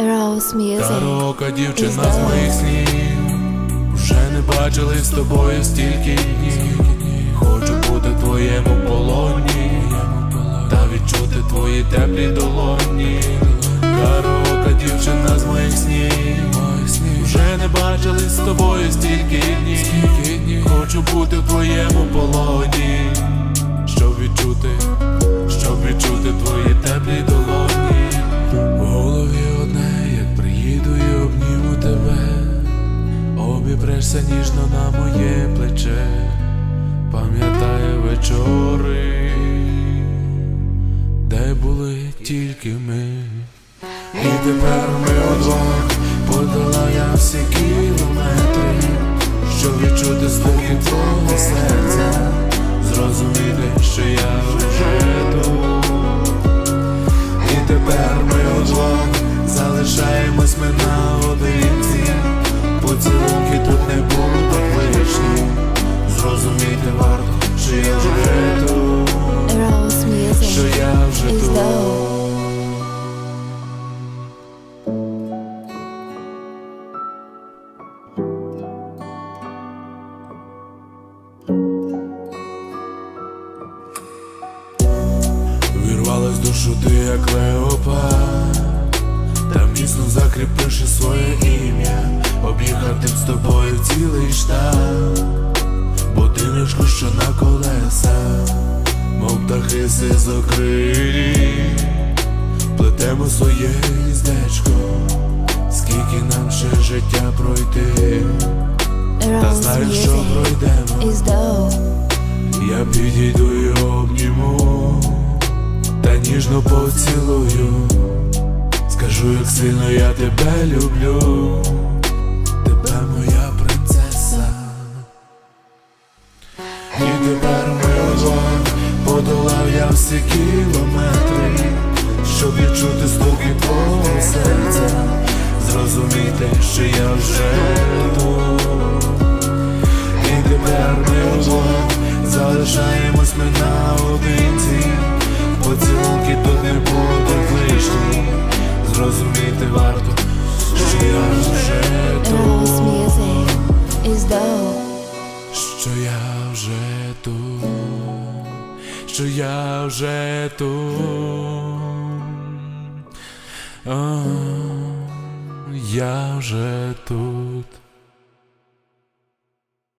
Eros Music. Тарока дівчина з моїх снів. Вже не бачили з тобою стільки днів. Хочу бути в твоєму полоні Та відчути твої теплі долоні. Тарока дівчина з моїх снів. Вже не бачили з тобою стільки днів. Хочу бути в твоєму полоні обіпрешся ніжно на моє плече, пам'ятаю вечори, де були тільки ми. І тепер ми удвох подала я всі кілометри, що відчути стуки твого серця, Вірвалась в душу ти як леопард. Та міцно закріпивши своє ім'я Об'їхати з тобою цілий штат Будиночку, що на колесах Мов птахи сизокрилі Плетемо своє гніздечко Скільки нам ще життя пройти. Та знаєш, що пройдемо. Я підійду ніжно поцілую, скажу, як сильно я тебе люблю, тебе моя принцеса. І тепер ми удвох подолав я всі кілометри, щоб відчути стуки твого серця, зрозуміти, що я вже тут. І тепер ми вдвох що я вже тут, а, я вже тут.